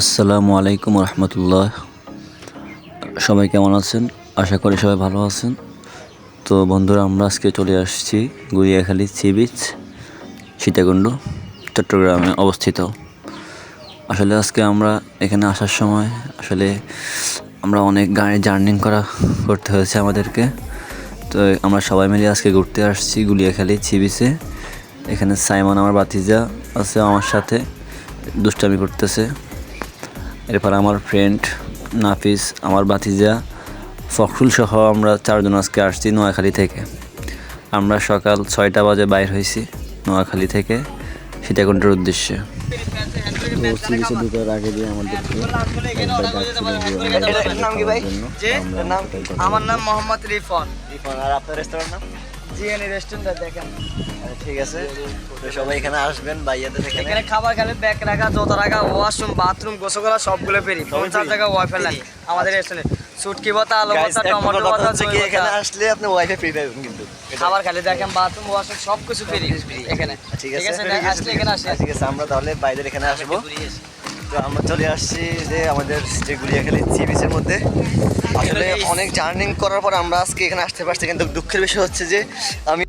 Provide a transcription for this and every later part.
আসসালামু আলাইকুম রহমতুল্লাহ। সবাই কেমন আছেন? আশা করি সবাই ভালো আছেন। তো বন্ধুরা, আমরা আজকে চলে আসছি গুড়িয়াখালী সি বিচ সীতাকুণ্ড, চট্টগ্রামে অবস্থিত। আসলে আজকে আমরা এখানে আসার সময় আসলে আমরা অনেক গাড়ি জার্নিং করা করতে হয়েছে আমাদেরকে। তো আমরা সবাই মিলে আজকে ঘুরতে আসছি গুলিয়াখালী সি বিচে এখানে সাইমন আমার বাতিজা আছে আমার সাথে, দুষ্টামি করতেছে। এরপর আমার ফ্রেন্ড নাফিস আমার বাতিজা ফখরুল সহ আমরা চারজন আজকে আসছি নোয়াখালী থেকে। আমরা সকাল ছয়টা বাজে বাইর হয়েছি নোয়াখালী থেকে সীতাকুণ্ডের উদ্দেশ্যে। আমার নাম মোহাম্মদ রিফন। রিফান আর আপনার রেস্টুরেন্ট নাম? জিএনই রেস্টুরেন্ট দেখেন। আচ্ছা, ঠিক আছে। তো সবাই এখানে আসবেন বাইয়াদের এখানে। এখানে খাবার খেলে ব্যাগ রাখা জোতা রাখা ওয়াশরুম বাথরুম গোসল করা সবগুলো ফ্রি পঞ্চাশ টাকা ওয়াইফাই লাইন আমাদের রেস্টুরেন্টে সুটকি ভাতা আলু নম্বর টমেটো কথা ভাতা হচ্ছে দই কি এখানে আসলে আপনি ওয়াইফাই ফ্রি পাবেন কিন্তু। খাবার খেলে দেখেন বাথরুম ওয়াশরুম সব কিছু ফ্রি এখানে। ঠিক আছে আসলে এখানে আসে। ঠিক আছে আমরা তাহলে বাইরের এখানে আসব। তো আমরা চলে আসছি যে আমাদের যে গুলিয়াখালী সি বিচের মধ্যে। আসলে অনেক জার্নিং করার পর আমরা আজকে এখানে আসতে পারছি কিন্তু দুঃখের বিষয় হচ্ছে যে আমি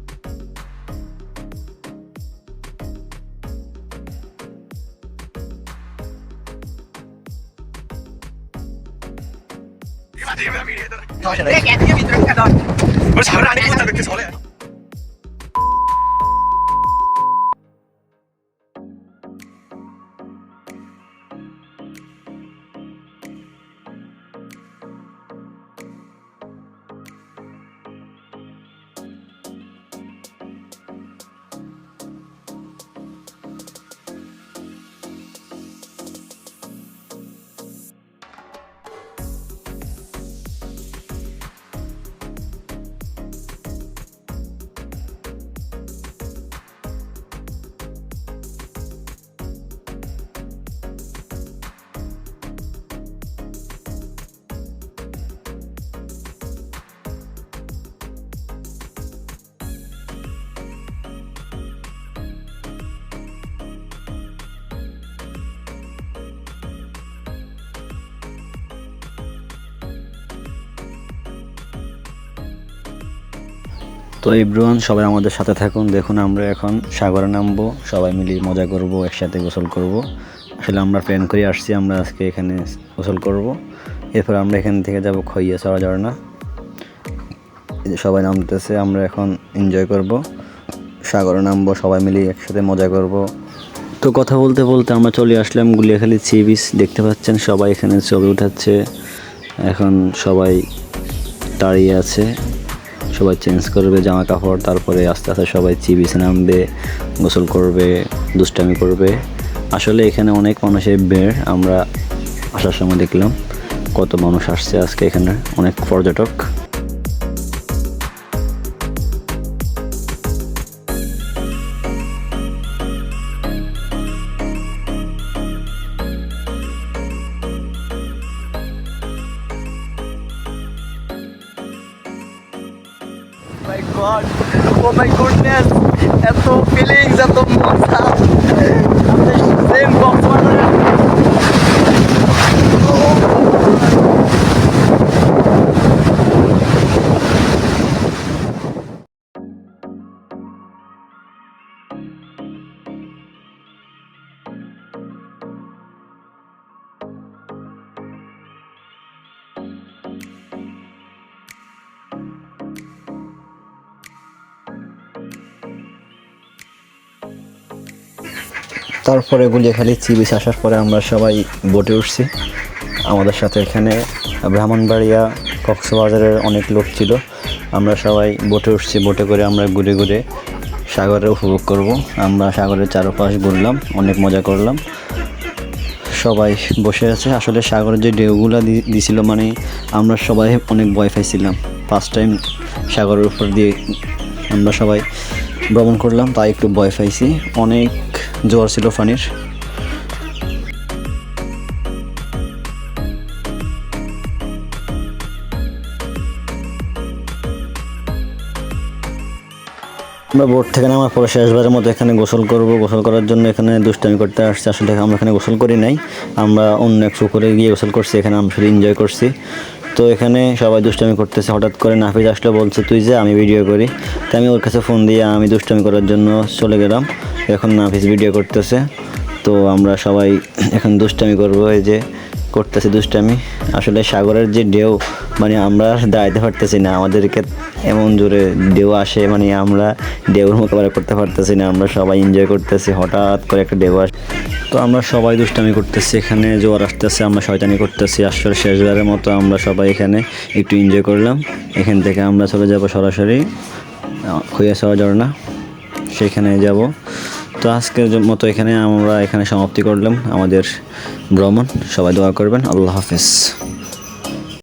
তো এভরিওয়ান সবাই আমাদের সাথে থাকুন। দেখুন, আমরা এখন সাগরে নামবো। সবাই মিলে মজা করব, একসাথে গোসল করব। আসলে আমরা প্ল্যান করে আসছি, আমরা আজকে এখানে গোসল করব। এরপর আমরা এখান থেকে যাব খইয়া চড়া ঝর্ণা। সবাই নামতেছে, আমরা এখন এনজয় করব। সাগরে নামবো, সবাই মিলে একসাথে মজা করব। তো কথা বলতে বলতে আমরা চলে আসলাম গুলিয়াখালী সি বিচ দেখতে পাচ্ছেন, সবাই এখানে ছবি উঠাচ্ছে। এখন সবাই দাঁড়িয়ে আছে। সবাই চেঞ্জ করবে জামা কাপড়, তারপরে আস্তে আস্তে সবাই চিবিসে নামবে গোসল করবে, দুষ্টামি করবে। আসলে এখানে অনেক মানুষের বের আমরা আসার সময় দেখলাম কত মানুষ আসছে আজকে এখানে, অনেক পর্যটক। গড ও মাই গুডনেস এত ফিলিংস এত মজা। তারপরে গুলিয়াখালী সি বিচ আসার পরে আমরা সবাই বোটে উঠছি। আমাদের সাথে এখানে ব্রাহ্মণবাড়িয়া কক্সবাজারের অনেক লোক ছিল। আমরা সবাই বোটে উঠছি, বোটে করে আমরা ঘুরে ঘুরে সাগরে উপভোগ করব। আমরা সাগরের চারপাশ ঘুরলাম, অনেক মজা করলাম। সবাই বসে আছে। আসলে সাগরের যে ঢেউগুলো দিছিল মানে আমরা সবাই অনেক ভয় পাইছিলাম। ফার্স্ট টাইম সাগরের উপর দিয়ে আমরা সবাই ভ্রমণ করলাম, তাই একটু ভয় পাইছি। অনেক জোয়ার ছিল পানির আমরা বোট থেকে নামার পরে শেষবারের মতো এখানে গোসল করব। গোসল করার জন্য এখানে দুষ্টামি করতে আসছি। আসলে আমরা এখানে গোসল করি নাই। আমরা অন্য এক পুকুরে গিয়ে গোসল করছি। এখানে আমরা শুধু এনজয় করছি। তো এখানে সবাই দুষ্টামি করতেছে। হঠাৎ করে নাফিজ আসলে, বলছে, তুই যে, আমি ভিডিও করি। তো আমি ওর কাছে ফোন দিয়ে, আমি দুষ্টামি করার জন্য চলে গেলাম। এখন নাফিজ ভিডিও করতেছে। তো আমরা সবাই এখন দুষ্টামি করব। এই যে করতেছি দুষ্টামি। আসলে সাগরের যে ঢেউ মানে আমরা দাঁড়াইতে পারতেছি না। আমাদেরকে এমন জোরে ঢেউ আসে মানে আমরা ঢেউর মোকাবেলা করতে পারতেছি না। আমরা সবাই এনজয় করতেছি, হঠাৎ করে একটা ঢেউ আসে তো আমরা সবাই দুষ্টামি করতেছি। এখানে জোয়ার আসতেছে, আমরা শয়তানি করতেছি। আসলে শেষবারের মতো আমরা সবাই এখানে একটু এনজয় করলাম। এখান থেকে আমরা চলে যাব সরাসরি হইয়া সওয়া ঝর্ণা। সেখানে যাব। তো আজকের মতো এখানে আমরা এখানে সমাপ্তি করলাম আমাদের ভ্রমণ। সবাই দোয়া করবেন। আল্লাহ হাফেজ।